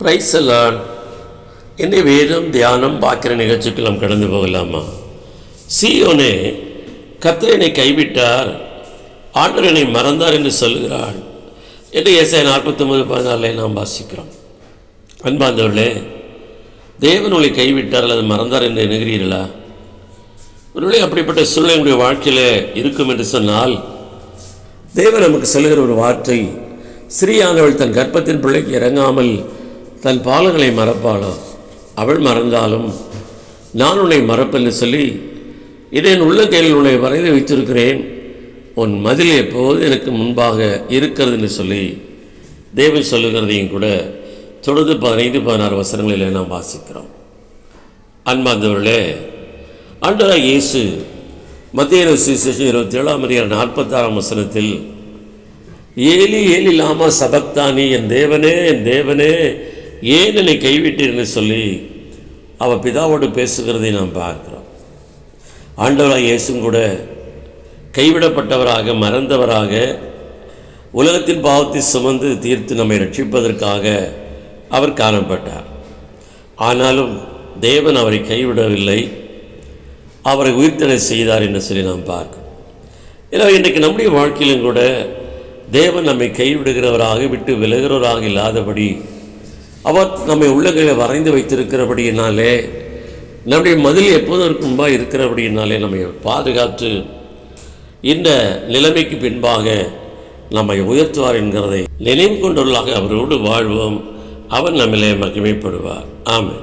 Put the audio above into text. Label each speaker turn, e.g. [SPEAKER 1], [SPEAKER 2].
[SPEAKER 1] Price எல்லாம் என்னை வேதம் தியானம் பார்க்குற நிகழ்ச்சிக்கு நாம் கடந்து போகலாமா? சீயோனே கத்திரனை கைவிட்டார். ஆண்டவர் என்னை மறந்தார் என்று சொல்கிறாள் என்று ஏசாய நாற்பத்தொம்பது பதினாலில் நாம் வாசிக்கிறோம். அன்பாந்தவர்களே தேவன் உங்களை கைவிட்டார் அல்லது மறந்தார் என்று எண்ணுகிறீர்களா? ஒருவேளை அப்படிப்பட்ட சூழ்நிலை உங்களுடைய வாழ்க்கையில் இருக்கும் என்று சொன்னால் தேவன் நமக்கு சொல்லுகிற ஒரு வார்த்தை ஸ்ரீயானவள் தன் கர்ப்பத்தின் பிள்ளைக்கு இறங்காமல் தன் பாலங்களை மறப்பாளோ? அவள் மறந்தாலும் நான் உன்னை மறப்பென்று சொல்லி இதை என் உள்ள கையில் உன்னை வரைந்து வைத்திருக்கிறேன். உன் மதில் எப்போது எனக்கு முன்பாக இருக்கிறதுன்னு சொல்லி தேவன் சொல்லுகிறதையும் கூட தொடர்ந்து பதினைந்து பதினாறு வசனங்களில் நாம் வாசிக்கிறோம். அன்பார்ந்தவர்களே ஆண்டவராக இயேசு மத்திய சுவிசேஷம் இருபத்தி ஏழாம் அதிகாரம் நாற்பத்தாறாம் வசனத்தில் ஏலி ஏலி லாமா சபக்தானி என் தேவனே என் தேவனே ஏன் என்னை கைவிட்டீர் சொல்லி அவள் பிதாவோடு பேசுகிறதை நாம் பார்க்குறோம். ஆண்டவராக இயேசும் கூட கைவிடப்பட்டவராக மறந்தவராக உலகத்தின் பாவத்தை சுமந்து தீர்த்து நம்மை ரட்சிப்பதற்காக அவர் காணப்பட்டார். ஆனாலும் தேவன் அவரை கைவிடவில்லை. அவரை உயிர்த்தனை செய்தார் என்று சொல்லி நாம் பார்க்கிறோம். எனவே இன்றைக்கு நம்முடைய வாழ்க்கையிலும் கூட தேவன் நம்மை கைவிடுகிறவராக விட்டு விலகிறவராக இல்லாதபடி அவர் நம்மை உள்ளங்களை வரைந்து வைத்திருக்கிறபடியினாலே நம்முடைய மதில் எப்போதும் இருக்கும்பா இருக்கிறபடியினாலே நம்மை பாதுகாத்து இந்த நிலைமைக்கு பின்பாக நம்மை உயர்த்துவார் என்கிறதை நினைவு கொண்டுள்ளாக அவரோடு வாழ்வோம். அவர் நம்மிலே மகிமைப்படுவார். ஆமாம்